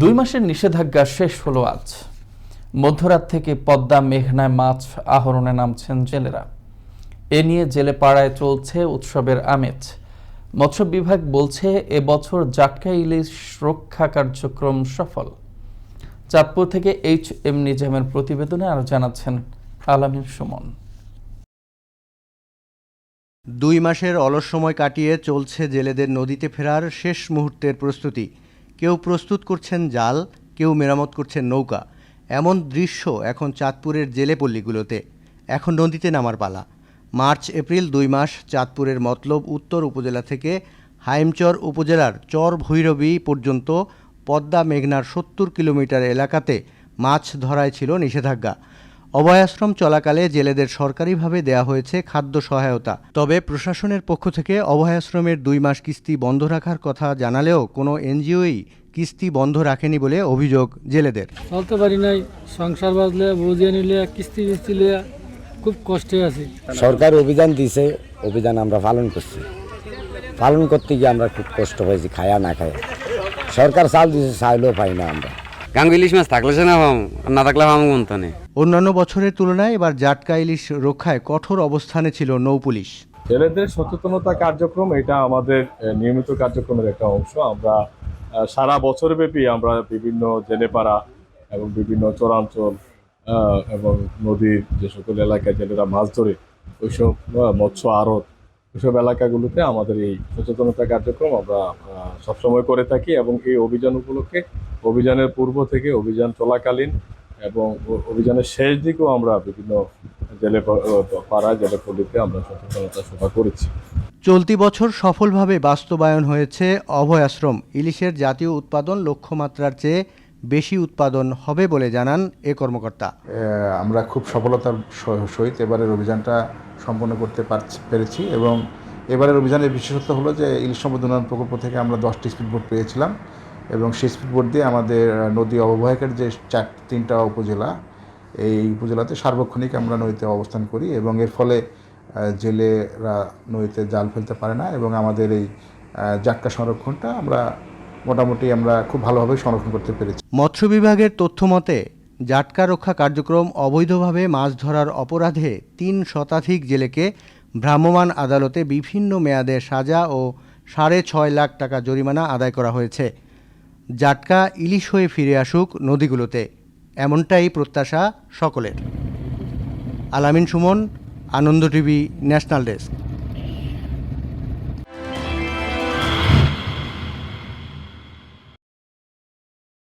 দুই মাসের নিষেধাজ্ঞা শেষ হলো আজ। মধ্যরাত থেকে পদ্মা, মেঘনায় মাছ আহরণে নামছেন জেলেরা। এ নিয়ে জেলে পাড়ায় চলছে উৎসবের আমেজ। মৎস্য বিভাগ বলছে এবছর জাটকা ইলিশ রক্ষা কার্যক্রম সফল। চাঁদপুর থেকে এইচ এম নিজামের প্রতিবেদনে আরও জানাচ্ছেন আলামিন সুমন। দুই মাসের অলস সময় কাটিয়ে চলছে জেলেদের নদীতে ফেরার শেষ মুহূর্তের প্রস্তুতি। কেউ প্রস্তুত করছেন জাল, কেউ মেরামত করছেন নৌকা। এমন দৃশ্য এখন চাঁদপুরের জেলে পল্লীগুলোতে। এখন নদীতে নামার পালা। মার্চ, এপ্রিল দুই মাস চাঁদপুরের মতলব উত্তর উপজেলা থেকে হাইমচর উপজেলার চর ভৈরবী পর্যন্ত পদ্মা মেঘনার সত্তর কিলোমিটার এলাকাতে মাছ ধরায় ছিল নিষেধাজ্ঞা। অভয়াশ্রম চলাকালে জেলেদের সরকারিভাবে দেয়া হয়েছে খাদ্য সহায়তা। তবে প্রশাসনের পক্ষ থেকে অভয়াশ্রমের দুই মাস কিস্তি বন্ধ রাখার কথা জানালেও কোনো এনজিওই কিস্তি বন্ধ রাখেনি বলে অভিযোগ জেলেদের। চলতে পারি নাই সংসার বাজলে বুঝিয়ে নিলে কিস্তি কিস্তি লিয়ে খুব কষ্টে আছি। সরকার অভিযান দিছে অভিযান আমরা পালন করছি। পালন করতে গিয়ে আমরা খুব কষ্ট হয়েছি খায়া না খায়া। সরকার চাল দিছে চাইলেও পাই না আমরা। গাঙ্গ ইলিশ মাছ থাকলে সে না পাম না থাকলে পাম নেই অন্যান্য বছরের তুলনায় এবার জাটকা ইলিশ রক্ষায় কঠোর অবস্থানে ছিল নৌপুলিশ ছেলেদের সচেতনতা কার্যক্রম এটা আমাদের নিয়মিত কার্যক্রমের একটা অংশ। আমরা সারা বছরব্যাপী আমরা বিভিন্ন জেলেপাড়া এবং বিভিন্ন চরাঞ্চল এবং নদীর যে সকল এলাকায় জেলেরা মাছ ধরে ওইসব মৎস্য আড়ত ওইসব এলাকাগুলোতে আমাদের এই সচেতনতা কার্যক্রম আমরা সবসময় করে থাকি এবং এই অভিযান উপলক্ষে অভিযানের পূর্ব থেকে অভিযান চলাকালীন এবং অভিযানের শেষ দিকেও আমরা বিভিন্ন জেলে পাড়া জেলে পল্লীতে আমরা সচেতনতা সভা করেছি। চলতি বছর সফলভাবে বাস্তবায়ন হয়েছে অভয়াশ্রম ইলিশের জাতীয় উৎপাদন লক্ষ্যমাত্রার চেয়ে বেশি উৎপাদন হবে বলে জানান এ কর্মকর্তা। আমরা খুব সফলতার সহ- সহিত এবারের অভিযানটা সম্পন্ন করতে পারছি পেরেছি এবং এবারের অভিযানের বিশেষত্ব হলো যে ইলিশ সম্পদ উন্নয়ন প্রকল্প থেকে আমরা দশটি স্পিডবোট পেয়েছিলাম। এবং সেই স্পিডবোট দিয়ে আমাদের নদী অববাহিকার যে চার, তিনটা উপজেলা, এই উপজেলাতে সার্বক্ষণিক আমরা নদীতে অবস্থান করি এবং এর ফলে জেলেরা নদীতে জাল ফেলতে পারে না এবং আমাদের এই জাটকা সংরক্ষণটা আমরা মোটামুটি আমরা খুব ভালোভাবে সংরক্ষণ করতে পেরেছি। মৎস্য বিভাগের তথ্য মতে, জাটকা রক্ষা কার্যক্রম অবৈধভাবে মাছ ধরার অপরাধে তিন শতাধিক জেলেকে ভ্রাম্যমাণ আদালতে বিভিন্ন মেয়াদে সাজা ও সাড়ে ছয় লাখ টাকা জরিমানা আদায় করা হয়েছে। জাটকা ইলিশ হয়ে ফিরে আসুক নদীগুলোতে। এমনটাই প্রত্যাশা সকলের। Alamin Suman, Ananda TV, national desk.